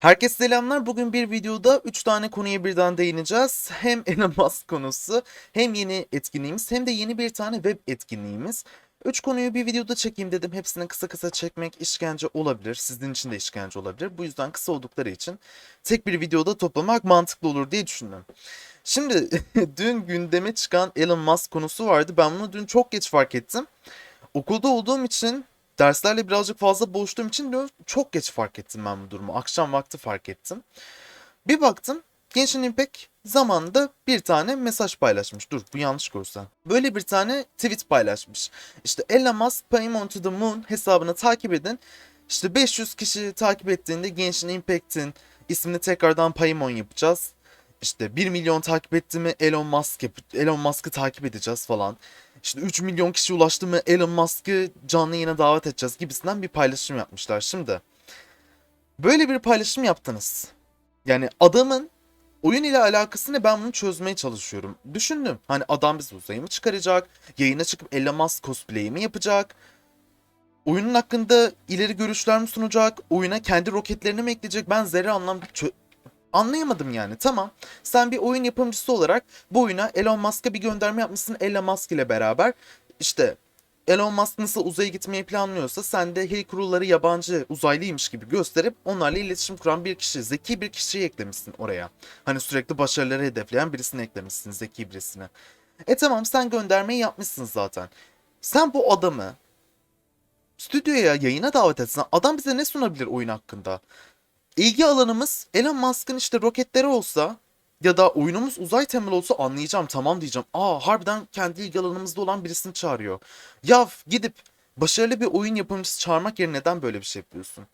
Herkese selamlar. Bugün bir videoda 3 tane konuya birden değineceğiz. Hem Elon konusu, hem yeni etkinliğimiz, hem de yeni bir tane web etkinliğimiz. 3 konuyu bir videoda çekeyim dedim. Hepsini kısa kısa çekmek işkence olabilir. Sizin için de işkence olabilir. Bu yüzden kısa oldukları için tek bir videoda toplamak mantıklı olur diye düşündüm. Şimdi dün gündeme çıkan Elon Musk konusu vardı. Ben bunu dün çok geç fark ettim. Okulda olduğum için derslerle birazcık fazla boğuştuğum için de çok geç fark ettim ben bu durumu. Akşam vakti fark ettim. Bir baktım Genshin Impact zamanında bir tane mesaj paylaşmış. Dur bu yanlış görsem. Böyle bir tane tweet paylaşmış. İşte Elon Musk Paymon to the Moon hesabını takip edin. İşte 500 kişi takip ettiğinde Genshin Impact'in ismini tekrardan Paymon yapacağız. İşte 1 milyon takip etti mi Elon Musk Elon Musk'ı takip edeceğiz falan. İşte 3 milyon kişi ulaştı mı Elon Musk'ı canlı yayına davet edeceğiz gibisinden bir paylaşım yapmışlar. Şimdi böyle bir paylaşım yaptınız. Yani adamın oyun ile alakası ne ben bunu çözmeye çalışıyorum. Düşündüm hani adam bizi uzaya mı çıkaracak? Yayına çıkıp Elon Musk cosplay'i mi yapacak? Oyunun hakkında ileri görüşler mi sunacak? Oyuna kendi roketlerini mi ekleyecek? Ben zerre anlam anlayamadım yani. Tamam. Sen bir oyun yapımcısı olarak bu oyuna Elon Musk'a bir gönderme yapmışsın Elon Musk ile beraber. İşte Elon Musk nasıl uzaya gitmeyi planlıyorsa sen de hey kurulları yabancı uzaylıymış gibi gösterip onlarla iletişim kuran bir kişi, zeki bir kişiyi eklemişsin oraya. Hani sürekli başarıları hedefleyen birisini eklemişsin, zeki birisini. E tamam sen göndermeyi yapmışsın zaten. Sen bu adamı stüdyoya yayına davet etsen adam bize ne sunabilir oyun hakkında? İlgi alanımız Elon Musk'ın işte roketleri olsa ya da oyunumuz uzay temalı olsa anlayacağım tamam diyeceğim. Aa harbiden kendi ilgi alanımızda olan birisini çağırıyor. Ya gidip başarılı bir oyun yapımcısı çağırmak yerine neden böyle bir şey yapıyorsun?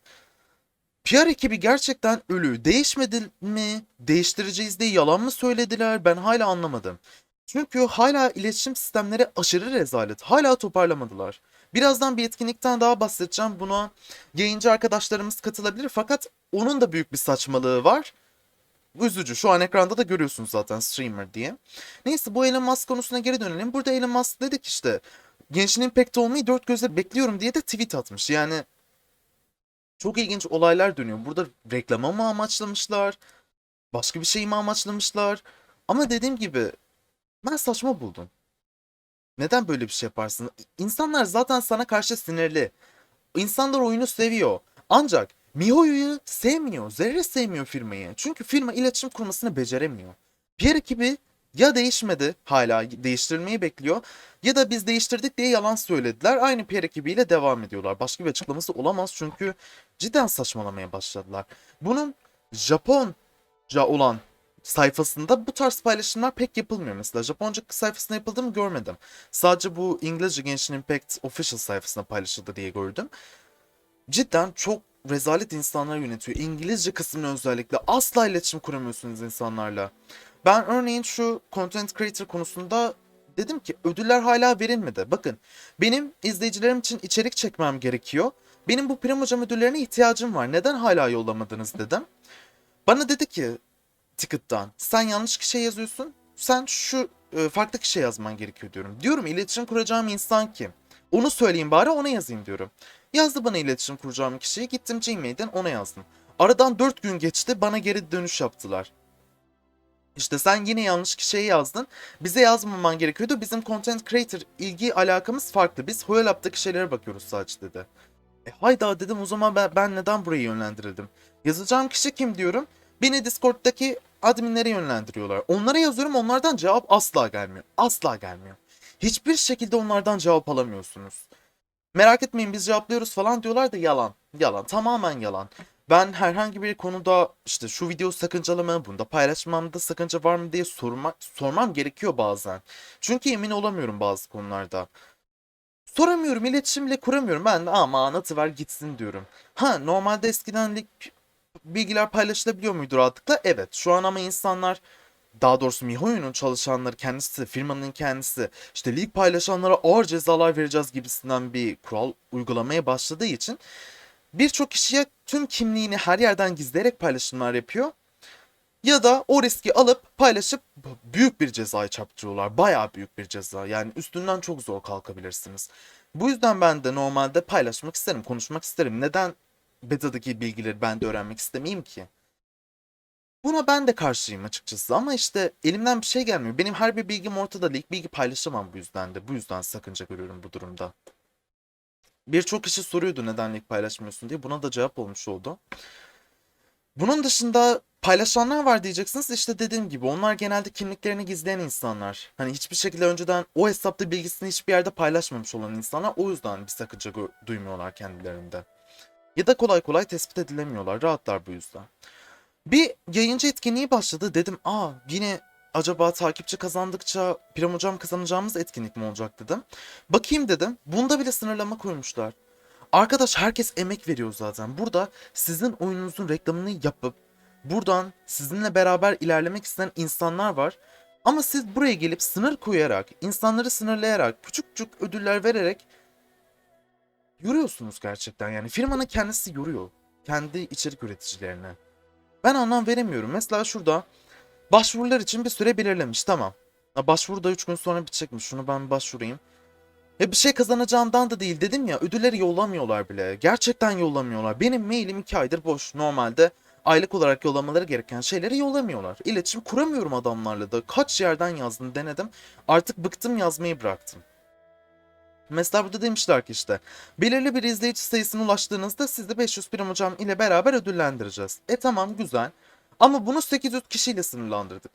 PR ekibi gerçekten ölü. Değişmedi mi? Değiştireceğiz diye yalan mı söylediler? Ben hala anlamadım. Çünkü hala iletişim sistemleri aşırı rezalet. Hala toparlamadılar. Birazdan bir etkinlikten daha bahsedeceğim. Buna yayıncı arkadaşlarımız katılabilir fakat onun da büyük bir saçmalığı var. Üzücü. Şu an ekranda da görüyorsunuz zaten streamer diye. Neyse bu Elon Musk konusuna geri dönelim. Burada Elon Musk dedik işte. Gençin Impact olmayı dört gözle bekliyorum diye de tweet atmış. Yani çok ilginç olaylar dönüyor. Burada reklama mı amaçlamışlar? Başka bir şey mi amaçlamışlar? Ama dediğim gibi ben saçma buldum. Neden böyle bir şey yaparsın? İnsanlar zaten sana karşı sinirli. İnsanlar oyunu seviyor. Ancak MiHoYo'yu sevmiyor. Zerre sevmiyor firmayı. Çünkü firma iletişim kurmasını beceremiyor. PR ekibi ya değişmedi hala değiştirilmeyi bekliyor ya da biz değiştirdik diye yalan söylediler. Aynı PR ekibiyle devam ediyorlar. Başka bir açıklaması olamaz çünkü cidden saçmalamaya başladılar. Bunun Japonca olan sayfasında bu tarz paylaşımlar pek yapılmıyor mesela. Japonca sayfasında yapıldığını görmedim. Sadece bu İngilizce Genshin Impact official sayfasında paylaşıldı diye gördüm. Cidden çok rezalet insanlar yönetiyor. İngilizce kısmını özellikle asla iletişim kuramıyorsunuz insanlarla. Ben örneğin şu content creator konusunda dedim ki ödüller hala verilmedi. Bakın benim izleyicilerim için içerik çekmem gerekiyor. Benim bu Primojem ödüllerine ihtiyacım var. Neden hala yollamadınız dedim. Bana dedi ki Ticket'tan sen yanlış kişiye yazıyorsun. Sen şu e, farklı kişiye yazman gerekiyor diyorum. Diyorum iletişim kuracağım insan kim? Onu söyleyeyim bari ona yazayım diyorum. Yazdı bana iletişim kuracağım kişiyi. Gittim Gmail'den ona yazdım. Aradan 4 gün geçti bana geri dönüş yaptılar. İşte sen yine yanlış kişiye yazdın. Bize yazmaman gerekiyordu. Bizim content creator ilgi alakamız farklı. Biz Hoyolab'daki şeylere bakıyoruz sadece dedi. E hayda dedim o zaman ben, ben neden buraya yönlendirildim? Yazacağım kişi kim diyorum. Beni Discord'daki adminlere yönlendiriyorlar. Onlara yazıyorum onlardan cevap asla gelmiyor. Asla gelmiyor. Hiçbir şekilde onlardan cevap alamıyorsunuz. Merak etmeyin biz cevaplıyoruz falan diyorlar da yalan. Yalan. Tamamen yalan. Ben herhangi bir konuda işte şu video sakıncalı mı, bunda paylaşmamda sakınca var mı diye sorma, sormam gerekiyor bazen. Çünkü emin olamıyorum bazı konularda. Soramıyorum, iletişimle kuramıyorum. Ben de aman atıver gitsin diyorum. Ha normalde eskiden bilgiler paylaşılabiliyor muydu rahatlıkla? Evet. Şu an ama insanlar daha doğrusu MiHoYo'nun çalışanları kendisi, firmanın kendisi işte lig paylaşanlara ağır cezalar vereceğiz gibisinden bir kural uygulamaya başladığı için birçok kişiye tüm kimliğini her yerden gizleyerek paylaşımlar yapıyor. Ya da o riski alıp paylaşıp büyük bir cezayı çarptırıyorlar. Bayağı büyük bir ceza. Yani üstünden çok zor kalkabilirsiniz. Bu yüzden ben de normalde paylaşmak isterim, konuşmak isterim. Neden beta'daki bilgileri ben de öğrenmek istemeyeyim ki? Buna ben de karşıyım açıkçası ama işte elimden bir şey gelmiyor. Benim her bir bilgim ortada. İlk bilgi paylaşamam bu yüzden de. Bu yüzden sakınca görüyorum bu durumda. Birçok kişi soruyordu neden ilk paylaşmıyorsun diye. Buna da cevap olmuş oldu. Bunun dışında paylaşanlar var diyeceksiniz. İşte dediğim gibi onlar genelde kimliklerini gizleyen insanlar. Hani hiçbir şekilde önceden o hesapta bilgisini hiçbir yerde paylaşmamış olan insanlar. O yüzden bir sakınca duymuyorlar kendilerinde. Ya da kolay kolay tespit edilemiyorlar. Rahatlar bu yüzden. Bir yayıncı etkinliği başladı. Dedim aa yine acaba takipçi kazandıkça Pram Hocam kazanacağımız etkinlik mi olacak dedim. Bakayım dedim. Bunda bile sınırlama koymuşlar. Arkadaş herkes emek veriyor zaten. Burada sizin oyununuzun reklamını yapıp buradan sizinle beraber ilerlemek isteyen insanlar var. Ama siz buraya gelip sınır koyarak, insanları sınırlayarak, küçük küçük ödüller vererek yoruyorsunuz gerçekten. Yani firmanın kendisi yoruyor. Kendi içerik üreticilerine. Ben anlam veremiyorum. Mesela şurada başvurular için bir süre belirlemiş. Tamam. Başvuru da 3 gün sonra bitecekmiş. Şunu ben başvurayım. Ya bir şey kazanacağımdan da değil dedim ya ödülleri yollamıyorlar bile. Gerçekten yollamıyorlar. Benim mailim 2 aydır boş. Normalde aylık olarak yollamaları gereken şeyleri yollamıyorlar. İletişim kuramıyorum adamlarla da. Kaç yerden yazdım denedim. Artık bıktım yazmayı bıraktım. Mesela burada demişler ki işte belirli bir izleyici sayısına ulaştığınızda sizi 500 prim hocam ile beraber ödüllendireceğiz. E tamam güzel. Ama bunu 800 kişiyle sınırlandırdık.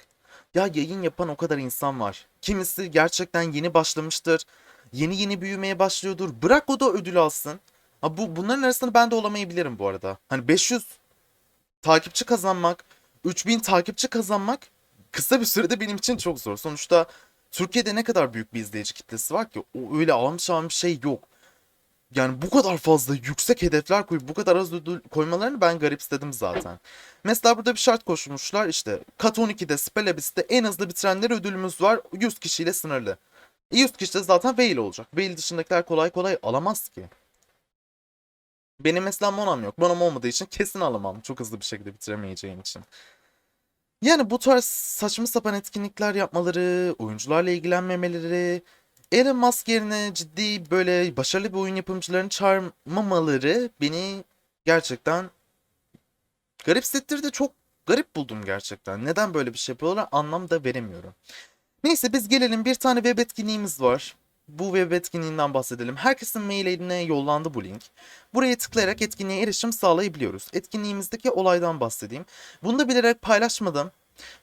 Ya yayın yapan o kadar insan var. Kimisi gerçekten yeni başlamıştır. Yeni yeni büyümeye başlıyordur. Bırak o da ödül alsın. Ha bu bunların arasında ben de olamayabilirim bu arada. Hani 500 takipçi kazanmak, 3000 takipçi kazanmak kısa bir sürede benim için çok zor. Sonuçta Türkiye'de ne kadar büyük bir izleyici kitlesi var ki o öyle almış şey yok. Yani bu kadar fazla yüksek hedefler koyup bu kadar az ödül koymalarını ben garipsedim zaten. Mesela burada bir şart koşmuşlar işte Kat 12'de Spelabis'te en hızlı bitirenler ödülümüz var 100 kişiyle sınırlı. E 100 kişi de zaten Veil olacak. Veil dışındakiler kolay kolay alamaz ki. Benim mesela Monam yok. Monam olmadığı için kesin alamam. Çok hızlı bir şekilde bitiremeyeceğim için. Yani bu tarz saçma sapan etkinlikler yapmaları, oyuncularla ilgilenmemeleri, Elon Musk yerine ciddi böyle başarılı bir oyun yapımcılarını çağırmamaları beni gerçekten garip hissettirdi. Çok garip buldum gerçekten. Neden böyle bir şey yapıyorlar anlam da veremiyorum. Neyse biz gelelim bir tane web etkinliğimiz var. Bu web etkinliğinden bahsedelim. Herkesin mailine yollandı bu link. Buraya tıklayarak etkinliğe erişim sağlayabiliyoruz. Etkinliğimizdeki olaydan bahsedeyim. Bunu da bilerek paylaşmadım.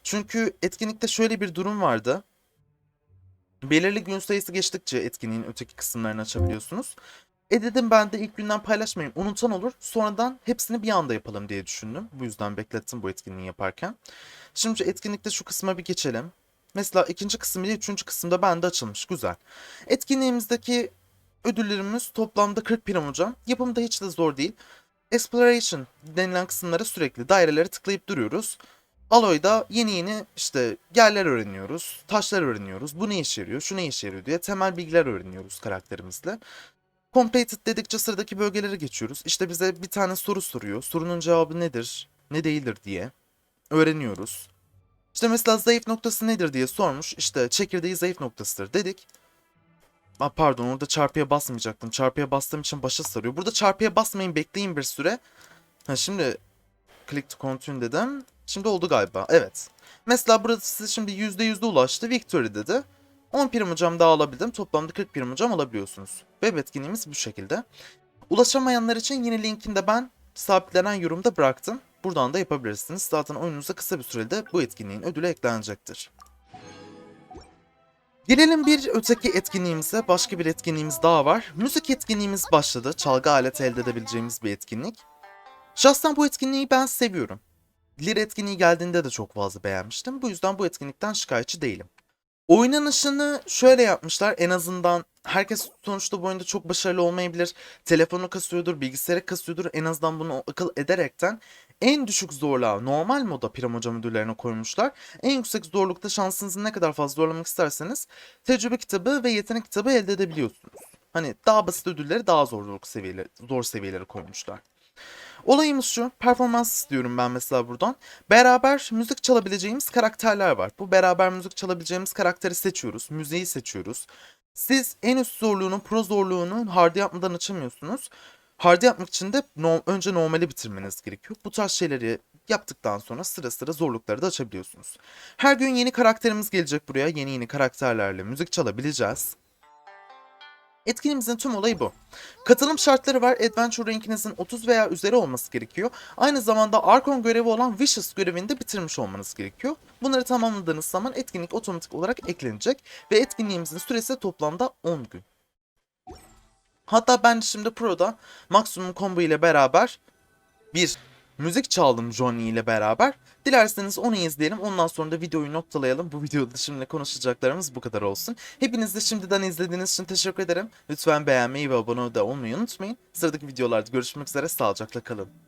Çünkü etkinlikte şöyle bir durum vardı. Belirli gün sayısı geçtikçe etkinliğin öteki kısımlarını açabiliyorsunuz. E dedim ben de ilk günden paylaşmayayım. Unutan olur. Sonradan hepsini bir anda yapalım diye düşündüm. Bu yüzden beklettim bu etkinliği yaparken. Şimdi etkinlikte şu kısma bir geçelim. Mesela ikinci kısım ile üçüncü kısımda bende açılmış. Güzel. Etkinliğimizdeki ödüllerimiz toplamda 40 prim hocam. Yapımı da hiç de zor değil. Exploration denilen kısımlara sürekli daireleri tıklayıp duruyoruz. Aloy'da yeni yeni işte yerler öğreniyoruz, taşlar öğreniyoruz. Bu ne işe yarıyor, şu ne işe yarıyor diye temel bilgiler öğreniyoruz karakterimizle. Completed dedikçe sıradaki bölgelere geçiyoruz. İşte bize bir tane soru soruyor. Sorunun cevabı nedir, ne değildir diye öğreniyoruz. İşte mesela zayıf noktası nedir diye sormuş. İşte çekirdeği zayıf noktasıdır dedik. Aa, pardon orada çarpıya basmayacaktım. Çarpıya bastığım için başa sarıyor. Burada çarpıya basmayın bekleyin bir süre. Ha, şimdi click to continue dedim. Şimdi oldu galiba. Evet. Mesela burası şimdi %100'de ulaştı. Victory dedi. 10 prim hocam daha alabildim. Toplamda 40 prim hocam alabiliyorsunuz. Web etkinliğimiz bu şekilde. Ulaşamayanlar için yine linkini de ben sabitlenen yorumda bıraktım. Buradan da yapabilirsiniz. Zaten oyununuza kısa bir sürede bu etkinliğin ödülü eklenecektir. Gelelim bir öteki etkinliğimize. Başka bir etkinliğimiz daha var. Müzik etkinliğimiz başladı. Çalgı aleti elde edebileceğimiz bir etkinlik. Şahsen bu etkinliği ben seviyorum. Lir etkinliği geldiğinde de çok fazla beğenmiştim. Bu yüzden bu etkinlikten şikayetçi değilim. Oynanışını şöyle yapmışlar. En azından herkes sonuçta bu oyunda çok başarılı olmayabilir. Telefonu kasıyordur, bilgisayarı kasıyordur. En azından bunu akıl ederekten en düşük zorluğa normal moda Pram Hoca ödüllerine koymuşlar. En yüksek zorlukta şansınızı ne kadar fazla zorlamak isterseniz tecrübe kitabı ve yetenek kitabı elde edebiliyorsunuz. Hani daha basit ödülleri daha zorluk seviyeleri, zor seviyeleri koymuşlar. Olayımız şu, performans istiyorum ben mesela buradan. Beraber müzik çalabileceğimiz karakterler var. Bu beraber müzik çalabileceğimiz karakteri seçiyoruz, müziği seçiyoruz. Siz en üst zorluğunu, pro zorluğunu hard yapmadan açamıyorsunuz. Hard'ı yapmak için de no- önce normali bitirmeniz gerekiyor. Bu tarz şeyleri yaptıktan sonra sıra sıra zorlukları da açabiliyorsunuz. Her gün yeni karakterimiz gelecek buraya. Yeni yeni karakterlerle müzik çalabileceğiz. Etkinliğimizin tüm olayı bu. Katılım şartları var. Adventure rankinizin 30 veya üzeri olması gerekiyor. Aynı zamanda Arkon görevi olan Vicious görevini de bitirmiş olmanız gerekiyor. Bunları tamamladığınız zaman etkinlik otomatik olarak eklenecek ve etkinliğimizin süresi toplamda 10 gün. Hatta ben şimdi Pro'da maksimum combo ile beraber bir müzik çaldım Johnny ile beraber. Dilerseniz onu izleyelim. Ondan sonra da videoyu noktalayalım. Bu videoda şimdi konuşacaklarımız bu kadar olsun. Hepiniz de şimdiden izlediğiniz için teşekkür ederim. Lütfen beğenmeyi ve abone de olmayı unutmayın. Sıradaki videolarda görüşmek üzere. Sağlıcakla kalın.